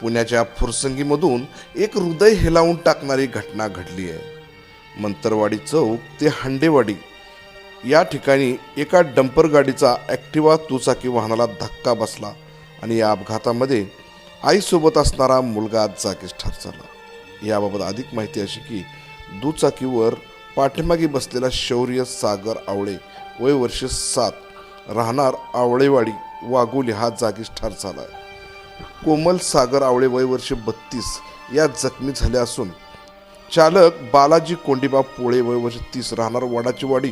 पुण्याच्या फुरसंगीमधून एक हृदय हेलावून टाकणारी घटना घडली आहे. मंतरवाडी चौक ते हांडेवाडी या ठिकाणी एका डंपर गाडीचा ॲक्टिवा दुचाकी वाहनाला धक्का बसला आणि या अपघातामध्ये आईसोबत असणारा मुलगा जागीच ठार झाला. याबाबत अधिक माहिती अशी की दुचाकीवर पाठीमागे बसलेला शौर्य सागर आवळे वय वर्ष सात. राहणार आवळेवाडी वाघोली हा जागीच ठार झाला आहे कोमल सागर आवळे वय वर्ष बत्तीस. या जखमी झाल्या असून चालक बालाजी कोंडीबा पोळे वय वर्ष तीस राहणार वडाची वाडी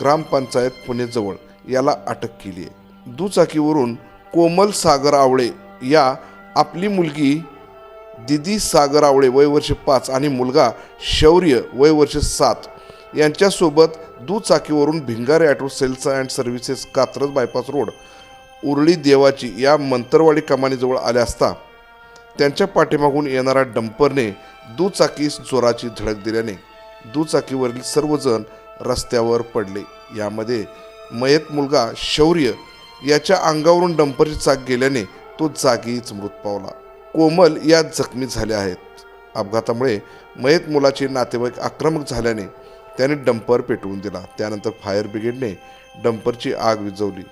ग्रामपंचायत पुणेजवळ. याला अटक केली आहे. दुचाकीवरून कोमल सागर आवळे या आपली मुलगी दिदी सागर आवळे वय वर्ष पाच आणि मुलगा शौर्य वय वर्ष सात यांच्यासोबत दुचाकीवरून Bhingare auto sales and services Katraj bypass road Urali Devachi या मंतरवाडी कमानीजवळ आल्या असता त्यांच्या पाठीमागून येणाऱ्या डंपरने दुचाकीस जोराची धडक दिल्याने दुचाकीवरील सर्वजण रस्त्यावर पडले. यामध्ये मयत मुलगा शौर्य याच्या अंगावरून डंपरची चाक गेल्याने तो जागीच मृत पावला. कोमल या जखमी झाल्या आहेत. अपघातामुळे मयत मुलाचे नातेवाईक आक्रमक झाल्याने त्याने डंपर पेटवून दिला. त्यानंतर फायर ब्रिगेडने डंपरची आग विझवली.